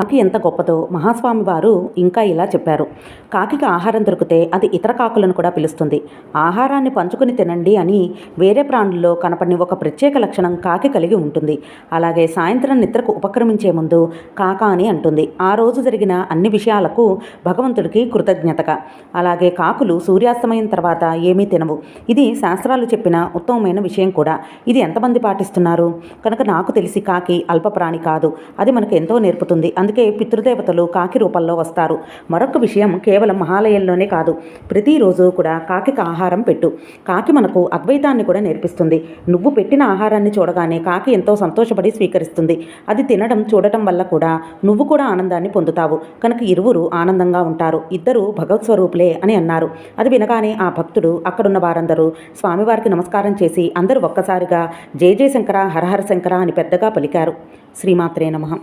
కాకి ఎంత గొప్పదో మహాస్వామి వారు ఇంకా ఇలా చెప్పారు. కాకికి ఆహారం దొరికితే అది ఇతర కాకులను కూడా పిలుస్తుంది. ఆహారాన్ని పంచుకుని తినండి అని వేరే ప్రాణుల్లో కనపడిన ఒక ప్రత్యేక లక్షణం కాకి కలిగి ఉంటుంది. అలాగే సాయంత్రం నిద్రకు ఉపక్రమించే ముందు కాక అని అంటుంది. ఆ రోజు జరిగిన అన్ని విషయాలకు భగవంతుడికి కృతజ్ఞతగా. అలాగే కాకులు సూర్యాస్తమయం తర్వాత ఏమీ తినవు. ఇది శాస్త్రాలు చెప్పిన ఉత్తమమైన విషయం కూడా. ఇది ఎంతమంది పాటిస్తున్నారు? కనుక నాకు తెలిసి కాకి అల్పప్రాణి కాదు. అది మనకు ఎంతో నేర్పుతుంది. అందుకే అందుకే పితృదేవతలు కాకి రూపంలో వస్తారు. మరొక విషయం కేవలం మహాలయంలోనే కాదు. ప్రతిరోజు కూడా కాకికి ఆహారం పెట్టు. కాకి మనకు అద్వైతాన్ని కూడా నేర్పిస్తుంది. నువ్వు పెట్టిన ఆహారాన్ని చూడగానే కాకి ఎంతో సంతోషపడి స్వీకరిస్తుంది. అది తినడం చూడటం వల్ల కూడా నువ్వు కూడా ఆనందాన్ని పొందుతావు. కనుక ఇరువురు ఆనందంగా ఉంటారు. ఇద్దరు భగవత్ స్వరూపులే అని అన్నారు. అది వినగానే ఆ భక్తుడు అక్కడున్న వారందరూ స్వామివారికి నమస్కారం చేసి అందరూ ఒక్కసారిగా జయ జయ శంకర హరహర శంకర అని పెద్దగా పలికారు. శ్రీమాత్రే నమః.